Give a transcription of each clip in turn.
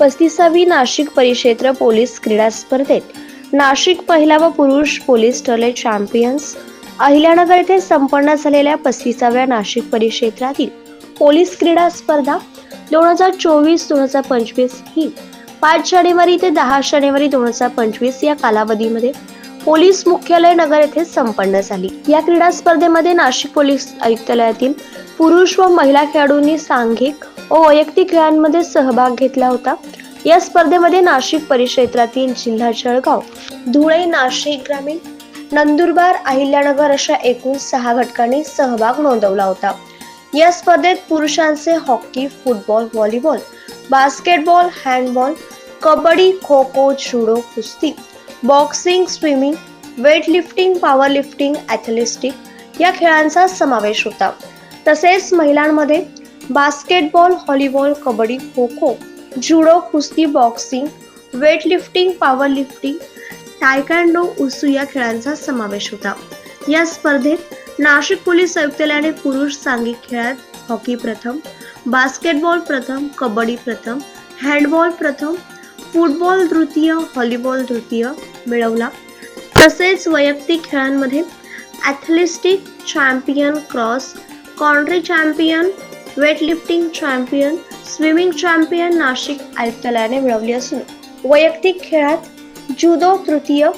पस्तीसावी नाशिक परिक्षेत्र पोलीस क्रीडा स्पर्धेत. नाशिक महिला व पुरुष पोलीस ठरले चॅम्पियन्स अहिल्यानगर येथे संपन्न झालेल्या पस्तीसाव्या नाशिक परिक्षेत्रातील पोलीस क्रीडा स्पर्धा दोन हजार चोवीस दोन हजार पंचवीस ही पाच जानेवारी ते दहा जानेवारी दोन हजार पंचवीस या कालावधीमध्ये पोलीस मुख्यालय नगर येथे संपन्न झाली. या क्रीडा स्पर्धेमध्ये नाशिक पोलीस आयुक्तालयातील पुरुष व महिला खेळाडूंनी सांघिक व वैयक्तिक खेळांमध्ये सहभाग घेतला होता. या स्पर्धेमध्ये नाशिक परिक्षेत्रातील जिल्हा जळगाव धुळे नाशिक ग्रामीण नंदुरबार अहिल्यानगर अशा एकूण सहा घटकांनी सहभाग नोंदवला होता. या स्पर्धेत पुरुषांचे hockey football volleyball basketball handball kabaddi kho kho judo कुस्ती boxing swimming weightlifting powerlifting power lifting athletic या खेळांचा समावेश होता. तसेच महिलांमध्ये basketball volleyball kabaddi kho kho judo कुस्ती boxing weightlifting powerlifting power lifting taekwondo wushu या खेळांचा समावेश होता. या स्पर्धेत नाशिक पोलीस आयुक्तालयाने पुरुष सांघिक खेळात हॉकी प्रथम बास्केटबॉल प्रथम कबड्डी प्रथम हँडबॉल प्रथम फुटबॉल तृतीय व्हॉलीबॉल तृतीय मिळवला. तसेच वैयक्तिक खेळांमध्ये athletic champion cross country champion weightlifting champion swimming champion Nashik आयुक्तालयाने मिळवली असून वैयक्तिक खेळात जुदो तृतीय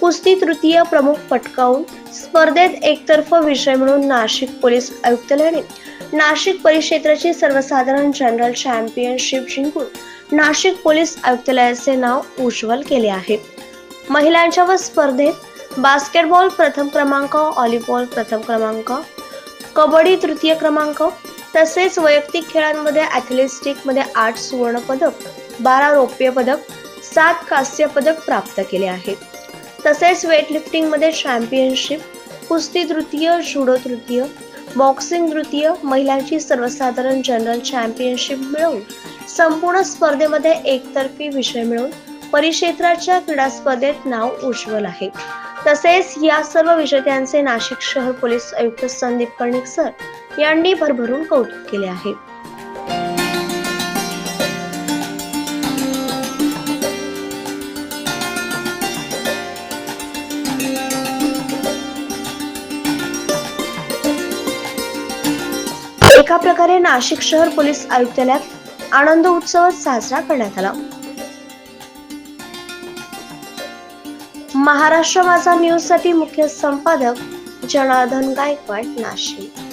कुस्ती तृतीय प्रमुख पटकावून स्पर्धेत एकतर्फ विजय म्हणून नाशिक पोलीस आयुक्तालयाने नाशिक परिक्षेत्राची सर्वसाधारण जनरल चॅम्पियनशिप जिंकून नाशिक पोलीस आयुक्तालयाचे नाव उज्ज्वल केले आहे. महिलांच्या व स्पर्धेत बास्केटबॉल प्रथम क्रमांक व्हॉलीबॉल प्रथम क्रमांक कबड्डी तृतीय क्रमांक तसेच वैयक्तिक खेळांमध्ये ॲथलेटिकमध्ये आठ सुवर्ण पदक बारा रौप्य पदक सात कांस्य पदक प्राप्त केले आहेत. तसेच वेटलिफ्टिंगमध्ये चॅम्पियनशिप कुस्ती तृतीय जुडो तृतीय बॉक्सिंग तृतीय महिलांची सर्वसाधारण जनरल चॅम्पियनशिप मिळवून संपूर्ण स्पर्धेमध्ये एकतर्फी विषय मिळवून परिक्षेत्राच्या क्रीडा स्पर्धेत नाव उज्ज्वल आहे. तसेच या सर्व विजेत्यांचे नाशिक शहर पोलीस आयुक्त संदीप कर्णिक सर यांनी भरभरून कौतुक केले आहे. एका प्रकारे नाशिक शहर पोलीस आयुक्तालयात आनंद उत्सव साजरा करण्यात आला. महाराष्ट्र माझा न्यूजसाठी मुख्य संपादक जनार्दन गायकवाड नाशिक.